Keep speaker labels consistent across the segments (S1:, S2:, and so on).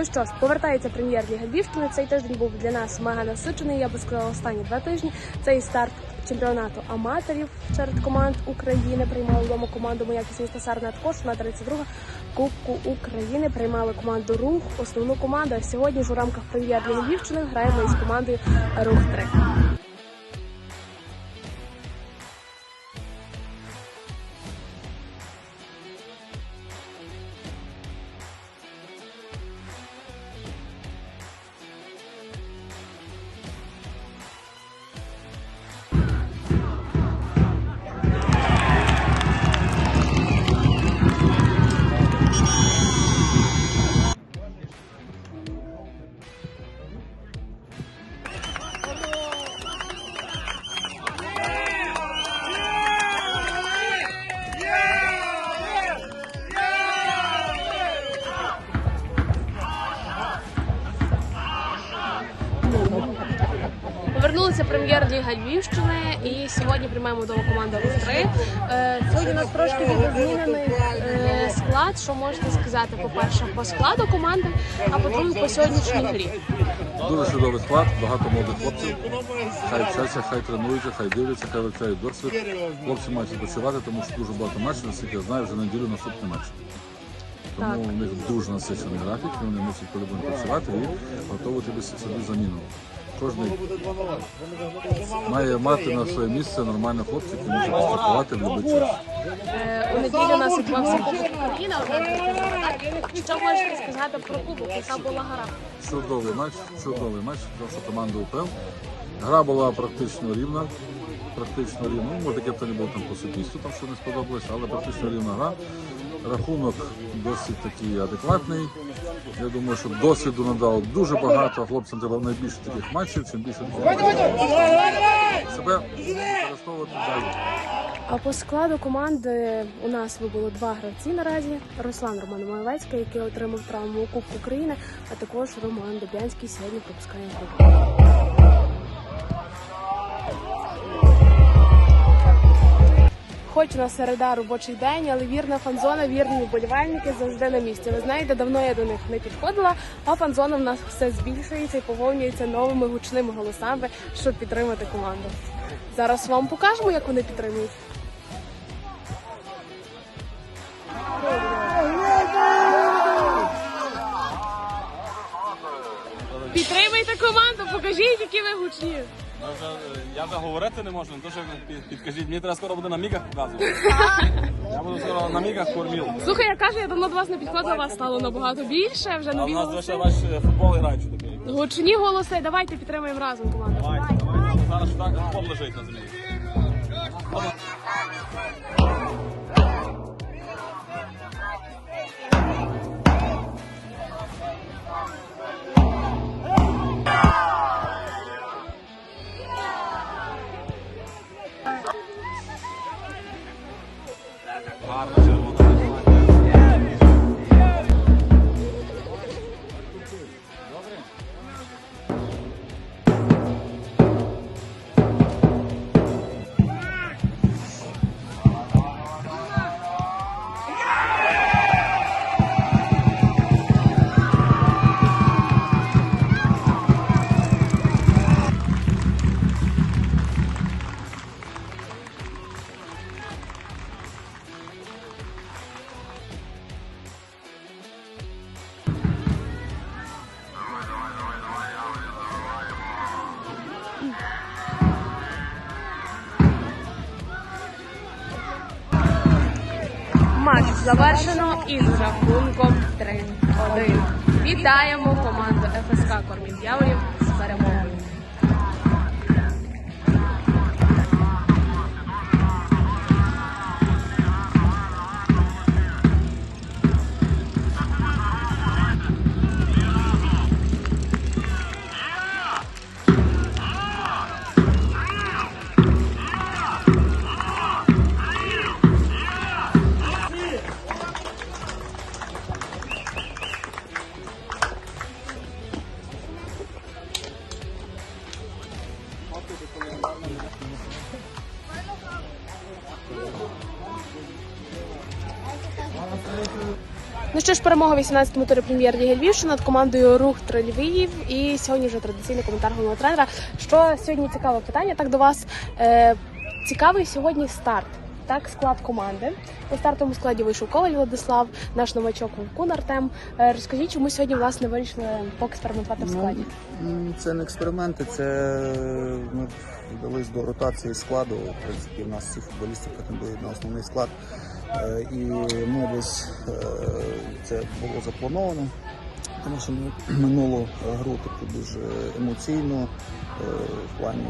S1: Ну що ж, повертається прем'єр-ліга Львівщини. Цей тиждень був для нас мега насичений. Я би сказала, останні два тижні. Цей старт чемпіонату аматорів серед команд України приймали вдома команду Моя міста Сарна також на 32 Кубку України приймали команду Рух, основну команду. А сьогодні ж у рамках прем'єр-ліги Львівщини граємо із командою Рух 3 прем'єр-ліга Львівщини і сьогодні приймаємо вдома команду 3 Е, Сьогодні у нас трошки відмінений е, склад. Що можете сказати? По-перше, по складу команди, а по-друге, по сьогоднішній грі.
S2: Дуже чудовий склад, багато молодих хлопців. Хай вчаться, хай тренуються, хай дивляться, хай вивчають досвід. Хлопці мають відпочивати, тому що дуже багато матчів, наскільки я знаю, вже неділю наступний матч. Тому у них дуже насичений графік, і вони мусять по-любому працювати і готувати собі заміну. Кожен має мати на своє місце нормальних хлопців, які можуть пострахувати в будь-який час.
S1: Е, У неділю у нас відбувався Кубок України. Що можете сказати про кубок? Яка була гра?
S2: Чудовий матч, чудовий матч, тому що команда УПЛ. Гра була практично рівна. Практично рівна. Ну, може, таке не було там по суддівству, там що не сподобалося, але практично рівна гра. Рахунок досить такий адекватний. Я думаю, що досвіду надав дуже багато. Хлопцям треба найбільше таких матчів, чим більше. Себе використовувати далі.
S1: А по складу команди у нас вибуло два гравці наразі: Руслан Роман Малевецький, який отримав травму у Кубку України, а також Роман Добянський сьогодні пропускає гру. Хоч у нас середа робочий день, але вірна фанзона, вірні вболівальники завжди на місці. Ви знаєте, давно я до них не підходила, а фанзона в нас все збільшується і поповнюється новими гучними голосами, щоб підтримати команду. Зараз вам покажемо, як вони підтримують. Підтримайте команду, покажіть, які ви гучні.
S3: Я вже, говорити не можу, не то що підкажіть. Мені треба скоро буде на мігах показувати. Я буду скоро на мігах корміл.
S1: Слухай, я кажу, я давно до вас не підходила, вас стало набагато більше, вже
S3: А в
S1: нові
S3: нас
S1: голоси.
S3: лише ваш е, футбол грають такий.
S1: Гучні голоси, давайте підтримаємо разом команду.
S3: Давайте, давайте. Зараз так футбол лежить на землі. bottom to
S1: Матч завершено із рахунком 3-1. Вітаємо команду ФСК Кормін Ну що ж, перемога 18-му турі прем'єр-ліги Львівщини над командою Рух Львів. І сьогодні вже традиційний коментар головного тренера. Що сьогодні цікаве питання? Так до вас е, цікавий сьогодні старт. Так, склад команди. У стартовому складі вийшов Коваль Владислав, наш новачок Вовкун Артем. Е, розкажіть, чому сьогодні власне вирішили поекспериментувати в складі?
S4: М, Це не експерименти, це ми вдались до ротації складу. В принципі, в нас всі футболісти претендують на основний склад. Е, І ми десь е, це було заплановано, тому що ми минулу гру таку дуже емоційну. е, В плані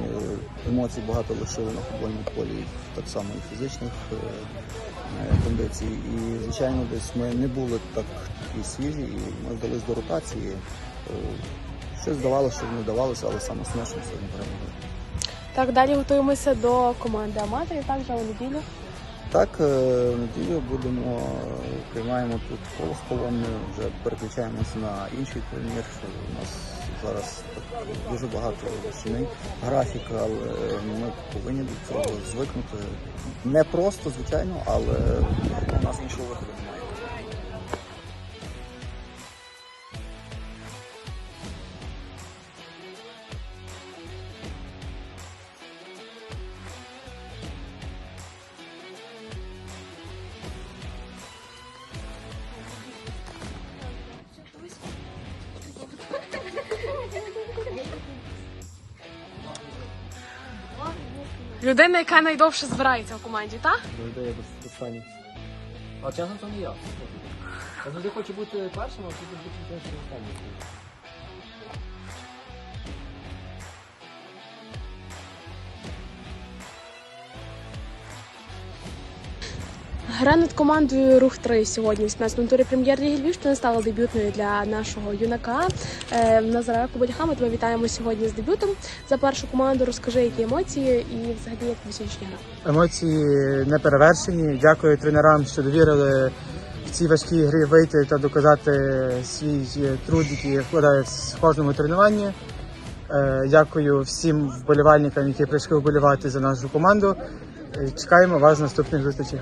S4: емоцій багато лишили на футбольному полі, так само і фізичних е, е, кондицій. І, звичайно, десь ми не були так такі свіжі, і ми вдались до ротації. Е, Щось здавалося, що не давалося, але саме ми сьогодні перемогли.
S1: Так, далі готуємося до команди аматорів. Так, вже у неділю.
S4: Так, е, неділю будемо приймаємо тут коло з колонною, вже переключаємося на інший турнір. У нас зараз дуже багато змін графіка, але ми повинні до цього звикнути. Не просто, звичайно, але у нас іншого виходу немає.
S1: Людина, яка найдовше збирається в команді, так?
S5: Завжди без останній. А часом це не я. Я завжди хочу бути першим, а потім бути першим останнім.
S1: Гра над командою Рух 3 сьогодні в 18-му турі прем'єр-ліги Львівщини стала дебютною для нашого юнака е, Назара Кубаляха. Ми тебе вітаємо сьогодні з дебютом за першу команду. Розкажи, які емоції і взагалі як тобі сьогоднішня гра.
S6: Емоції не перевершені. Дякую тренерам, що довірили в цій важкій грі вийти та доказати свій труд, який я вкладаю в кожному тренуванні. Е, Дякую всім вболівальникам, які прийшли вболівати за нашу команду. Е, Чекаємо вас в наступних зустрічах.